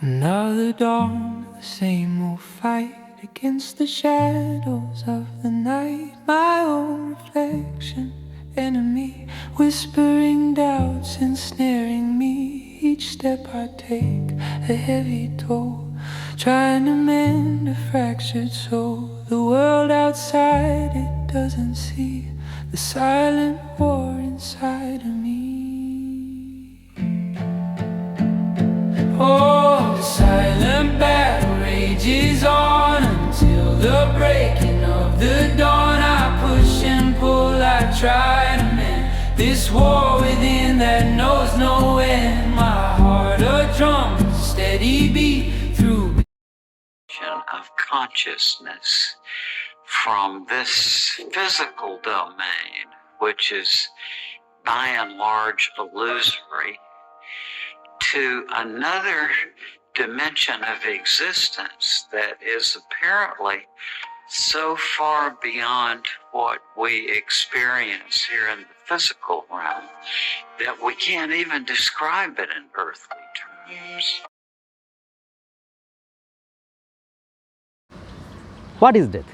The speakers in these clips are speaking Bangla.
Another dawn, the same old fight against the shadows of the night. My own reflection, enemy, whispering doubts, ensnaring me. Each step I take, a heavy toll, trying to mend a fractured soul. The world outside, it doesn't see the silent war inside of me. The breaking of the dawn. I push and pull, I try to mend this war within that knows no end. My heart a drum, steady beat through of consciousness from this physical domain, which is by and large illusory, to another dimension of existence that is apparently so far beyond what we experience here in the physical realm that we can't even describe it in earthly terms. What is death?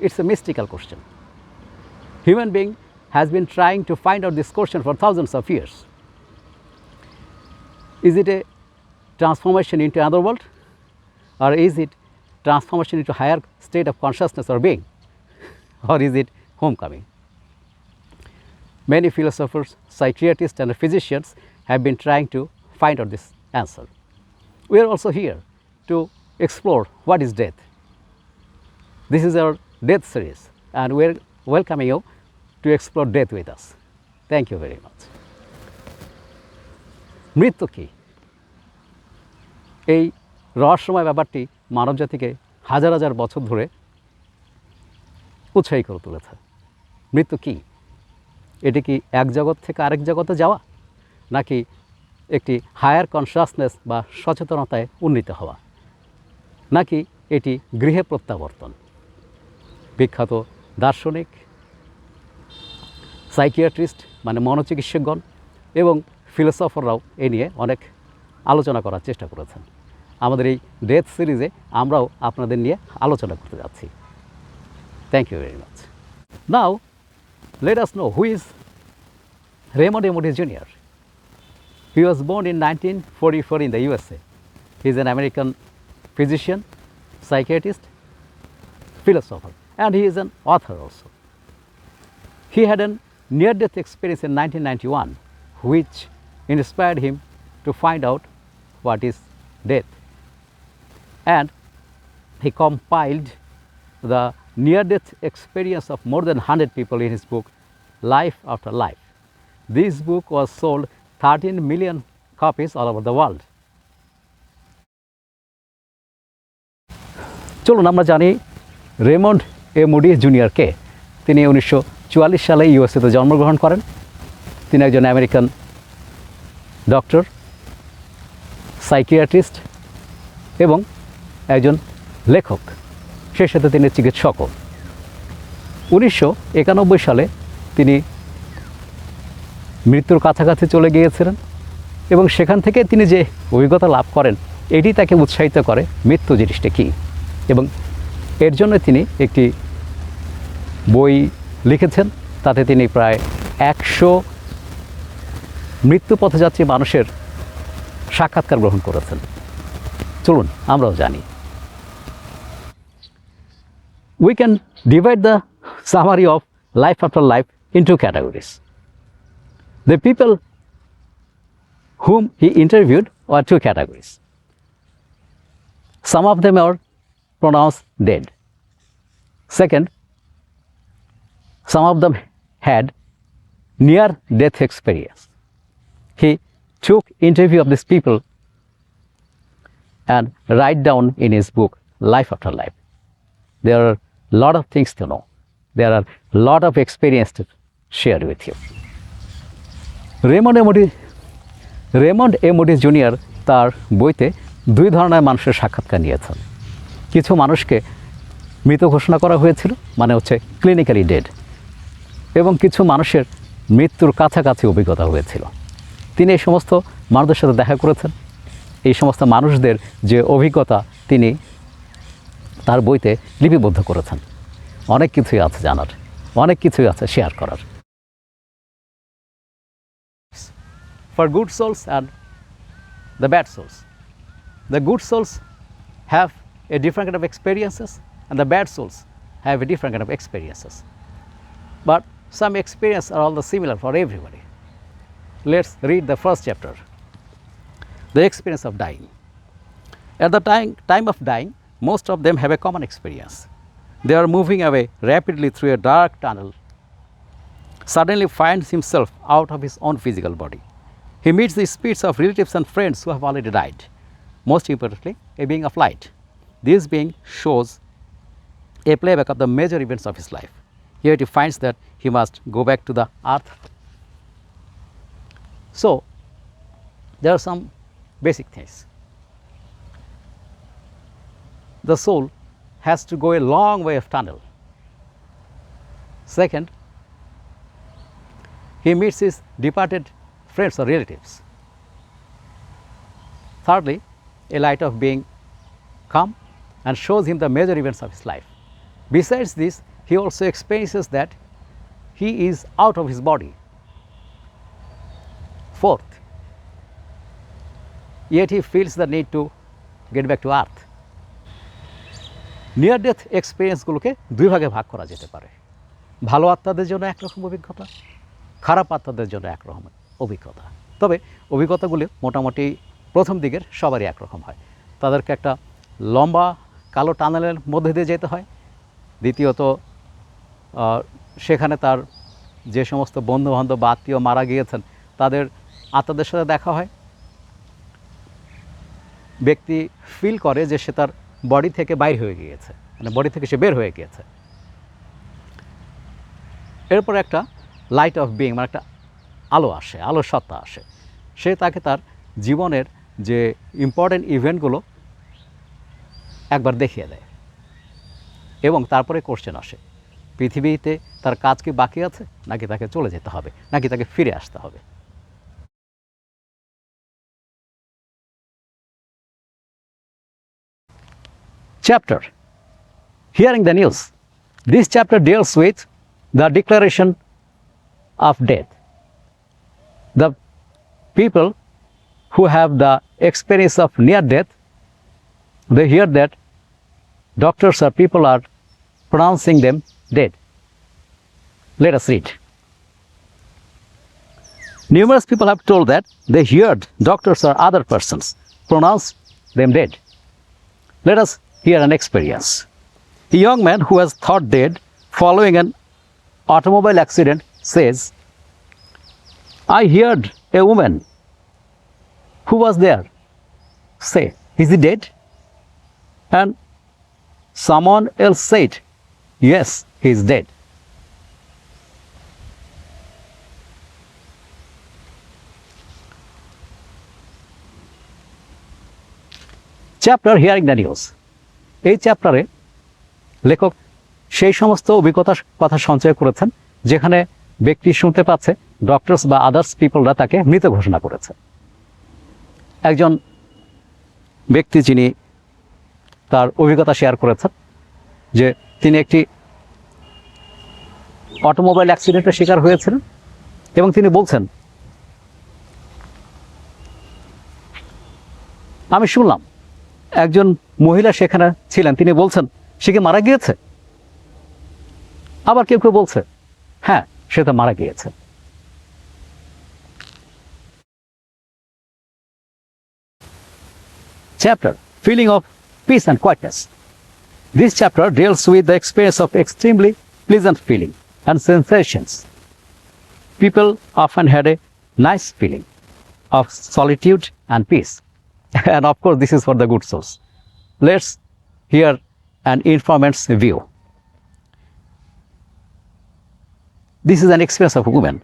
It's a mystical question. Human being has been trying to find out this question for thousands of years. Is it a transformation into another world? Or is it transformation into higher state of consciousness or being? Or is it homecoming? Many philosophers, psychiatrists and physicians have been trying to find out this answer. We are also here to explore what is death. This is our death series and we are welcoming you to explore death with us. Thank you very much. মৃত্যু কী এই রহস্যময় ব্যাপারটি মানবজাতিকে হাজার হাজার বছর ধরে উৎসাহী করে তুলেছে। মৃত্যু কী? এটি কি এক জগৎ থেকে আরেক জগতে যাওয়া? নাকি একটি হায়ার কনসাসনেস বা সচেতনতায় উন্নীত হওয়া? নাকি এটি গৃহে প্রত্যাবর্তন? বিখ্যাত দার্শনিক, সাইকিয়াট্রিস্ট মানে মনোচিকিৎসকগণ এবং ফিলোসফাররাও এ নিয়ে অনেক আলোচনা করার চেষ্টা করেছেন। আমাদের এই ডেথ সিরিজে আমরাও আপনাদের নিয়ে আলোচনা করতে যাচ্ছি thank you very much now let us know who is Raymond Moody junior He was born in 1944 in the USA. He is an American physician, psychiatrist, philosopher, and he is an author also. He had a near death experience in 1991, which inspired him to find out what is death. And he compiled the near death experience of more than 100 people in his book, Life After Life. This book was sold 13 million copies all over the world. চলুন আমরা জানি রেমন্ড এ মুডি জুনিয়রকে তিনি উনিশশো চুয়াল্লিশ সালে ইউএসএতে জন্মগ্রহণ করেন তিনি একজন আমেরিকান ডক্টর সাইকিয়াট্রিস্ট এবং একজন লেখক। সেই সাথে তিনি চিকিৎসকও। উনিশশো একানব্বই সালে তিনি মৃত্যুর কাছাকাছি চলে গিয়েছিলেন এবং সেখান থেকে তিনি যে অভিজ্ঞতা লাভ করেন, এটি তাকে উৎসাহিত করে মৃত্যু জিনিসটা কী? এবং এর জন্য তিনি একটি বই লিখেছেন, তাতে তিনি প্রায় একশো মৃত্যু পথযাত্রী মানুষের সাক্ষাৎকার গ্রহণ করেছেন। চলুন, আমরাও জানি। We can divide the summary of life after life into categories. The people whom he interviewed are two categories. Some of them are pronounced dead. Second, some of them had near death experience. He took interview of these people and write down in his book Life After Life. There are lot of things to know. There are lot of experience to share with you. Raymond Moody Raymond Moody junior তার বইতে দুই ধরনের মানুষের সাক্ষাৎকার নিয়েছেন কিছু মানুষকে মৃত ঘোষণা করা হয়েছিল মানে হচ্ছে ক্লিনিক্যালি ডেড এবং কিছু মানুষের মৃত্যুর কাছাকাছি অভিজ্ঞতা হয়েছিল তিনি এই সমস্ত মানুষদের সাথে দেখা করেছেন এই সমস্ত মানুষদের যে অভিজ্ঞতা তিনি তার বইতে লিপিবদ্ধ করেছেন। অনেক কিছুই আছে জানার, অনেক কিছুই আছে শেয়ার করার। For good souls and the bad souls the good souls have a different kind of experiences and the bad souls have a different kind of experiences but some experience are all the similar for everybody let's read the first chapter the experience of dying at the time time of dying most of them have a common experience they are moving away rapidly through a dark tunnel suddenly finds himself out of his own physical body he meets the spirits of relatives and friends who have already died most importantly, a being of light. This being shows a playback of the major events of his life. Here he finds that he must go back to the earth. So, there are some basic things. The soul has to go a long way of tunnel. Second, he meets his departed friends or relatives. Thirdly, a light of being come and shows him the major events of his life. Besides this, he also experiences that he is out of his body. Fourth, yet he feels the need to get back to earth. Near death এক্সপিরিয়েন্সগুলোকে দুই ভাগে ভাগ করা যেতে পারে। ভালো আত্মাদের জন্য একরকম অভিজ্ঞতা, খারাপ আত্মাদের জন্য একরকম অভিজ্ঞতা। তবে অভিজ্ঞতাগুলি মোটামুটি প্রথম দিকের সবারই একরকম হয়। তাদেরকে একটা লম্বা কালো টানেলের মধ্যে দিয়ে যেতে হয়। দ্বিতীয়ত সেখানে তার যে সমস্ত বন্ধুবান্ধব বা আত্মীয় মারা গিয়েছেন, তাদের আত্মাদের সাথে দেখা হয়। ব্যক্তি ফিল করে যে সে তার বডি থেকে বাইর হয়ে গিয়েছে। মানে বডি থেকে সে বের হয়ে গিয়েছে। এরপর একটা লাইট অফ বিং মানে একটা আলো আসে, আলো সত্তা আসে। সে তাকে তার জীবনের যে ইম্পর্ট্যান্ট ইভেন্টগুলো একবার দেখিয়ে দেয়। এবং তারপরে কোশ্চেন আসে, পৃথিবীতে তার কাজ কি বাকি আছে? নাকি তাকে চলে যেতে হবে? নাকি তাকে ফিরে আসতে হবে? Chapter. Hearing the news this chapter deals with the declaration of death. The people who have the experience of near death they hear that doctors or people are pronouncing them dead. Let us read. Numerous people have told that they heard doctors or other persons pronounce them dead. Let us Hear an experience. A young man who was thought dead following an automobile accident says, I heard a woman who was there say, Is he dead? And someone else said, Yes, he is dead. Chapter Hearing the News এই চ্যাপ্টারে লেখক সেই সমস্ত অভিজ্ঞতার কথা সঞ্চয় করেছেন, যেখানে ব্যক্তি শুনতে পাচ্ছে ডক্টরস বা আদার্স পিপলরা তাকে মৃত ঘোষণা করেছে। একজন ব্যক্তি যিনি তার অভিজ্ঞতা শেয়ার করেছেন, যে তিনি একটি অটোমোবাইল অ্যাক্সিডেন্টের শিকার হয়েছিলেন এবং তিনি বলছেন, আমি শুনলাম একজন মহিলা সেখানে ছিলেন তিনি বলছেন সে কি মারা গিয়েছে আবার কেউ কেউ বলছে হ্যাঁ সে তো মারা গিয়েছে chapter feeling of peace and quietness this chapter deals with the experience of extremely pleasant feeling and sensations people often had a nice feeling of solitude and peace and of course this is for the good souls let's hear an informant's view. This is an experience of a woman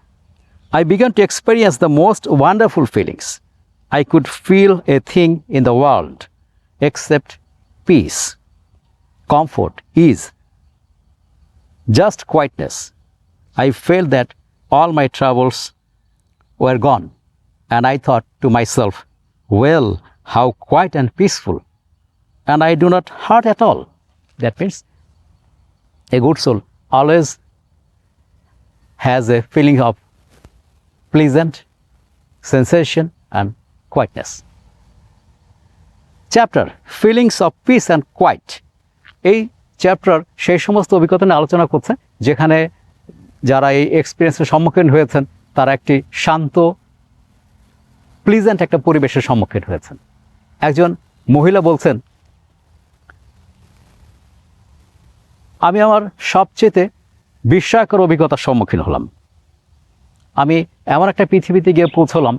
i began to experience the most wonderful feelings. I could feel a thing in the world except peace comfort ease just quietness. I felt that all my troubles were gone and i thought to myself well how quiet and peaceful, and I do not hurt at all. That means a good soul always has a feeling of pleasant sensation and quietness. Chapter feelings of peace and quiet এই চ্যাপ্টার সেই সমস্ত অভিজ্ঞতা নিয়ে আলোচনা করছে যেখানে যারা এই এক্সপিরিয়েন্সের সম্মুখীন হয়েছেন তারা একটি শান্ত প্লিজেন্ট একটা পরিবেশের সম্মুখীন হয়েছেন একজন মহিলা বলছেন, আমি আমার সবচেয়ে বিস্ময়কর অভিজ্ঞতার সম্মুখীন হলাম। আমি এমন একটা পৃথিবীতে গিয়ে পৌঁছলাম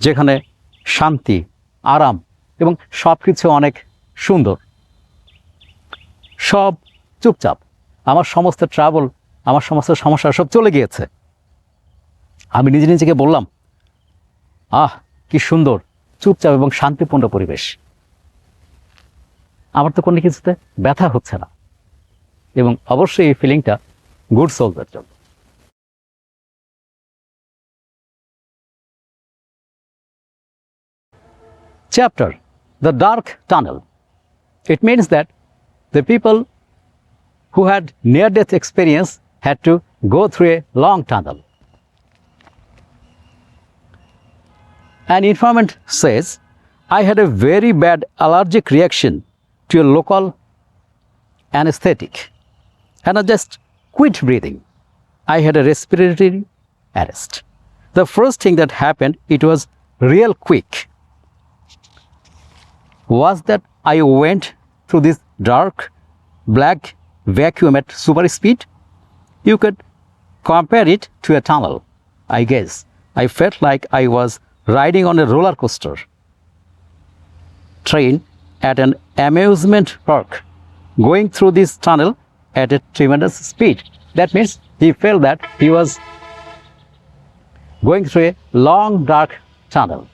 যেখানে শান্তি, আরাম এবং সব কিছু অনেক সুন্দর। সব চুপচাপ। আমার সমস্ত ট্রাভেল আমার সমস্ত সমস্যা সব চলে গিয়েছে। আমি নিজে নিজেকে বললাম, আহ, কি সুন্দর। চুপচাপ এবং শান্তিপূর্ণ পরিবেশ আমার তো কোনো কিছুতে ব্যথা হচ্ছে না এবং অবশ্যই এই ফিলিংটা গুড সোলদের জন্য chapter the dark tunnel it means that the people who had near death experience had to go through a long tunnel an informant says i had a very bad allergic reaction to a local anesthetic and i just quit breathing i had a respiratory arrest the first thing that happened it was real quick was that I went through this dark black vacuum at super speed. You could compare it to a tunnel, I guess. I felt like I was riding on a roller coaster train at an amusement park, going through this tunnel at a tremendous speed. That means he felt that he was going through a long dark tunnel.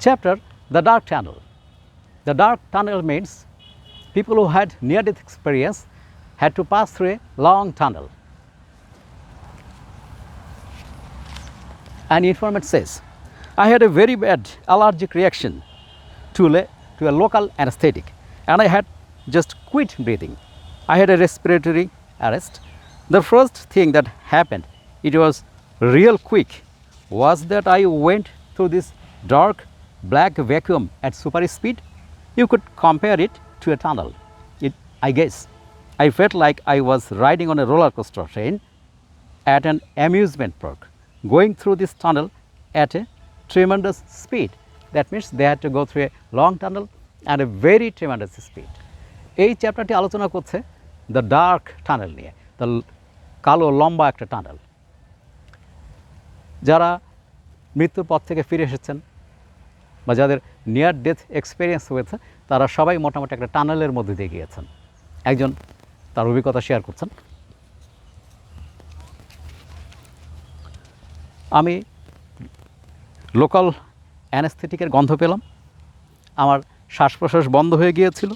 chapter the dark tunnel the dark tunnel means people who had near death experience had to pass through a long tunnel. An informant says i had a very bad allergic reaction to, le- to a local anesthetic and i had just quit breathing. I had a respiratory arrest. The first thing that happened it was real quick was that i went through this dark black vacuum at super speed. You could compare it to a tunnel it i guess i felt like i was riding on a roller coaster train at an amusement park going through this tunnel at a tremendous speed that means they had to go through a long tunnel at a very tremendous speed এই চ্যাপ্টারটি আলোচনা করছে দ্য ডার্ক টানেল নিয়ে দ্য কালো লম্বা একটা টানেল যারা মৃত্যুর পথ থেকে ফিরে এসেছেন বা যাদের নিয়ার ডেথ এক্সপিরিয়েন্স হয়েছে, তারা সবাই মোটামুটি একটা টানেলের মধ্যে দিয়ে গিয়েছেন। একজন তার অভিজ্ঞতা শেয়ার করছেন। আমি লোকাল অ্যানেস্থেটিকের গন্ধ পেলাম। আমার শ্বাস প্রশ্বাস বন্ধ হয়ে গিয়েছিল।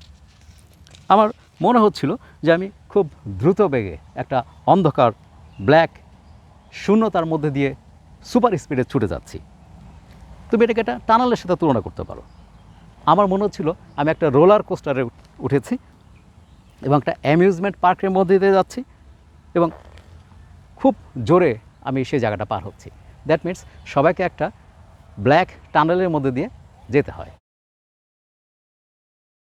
আমার মনে হচ্ছিল যে আমি খুব দ্রুত বেগে একটা অন্ধকার ব্ল্যাক শূন্যতার মধ্যে দিয়ে সুপার স্পিডে ছুটে যাচ্ছি। তুমি এটাকে একটা টানালের সাথে তুলনা করতে পারো। আমার মনে হচ্ছিল আমি একটা রোলার কোস্টারে উঠেছি এবং একটা অ্যামিউজমেন্ট পার্কের মধ্যে দিয়ে যাচ্ছি এবং খুব জোরে আমি সেই জায়গাটা পার হচ্ছি। দ্যাট মিনস সবাইকে একটা ব্ল্যাক টানেলের মধ্যে দিয়ে যেতে হয়।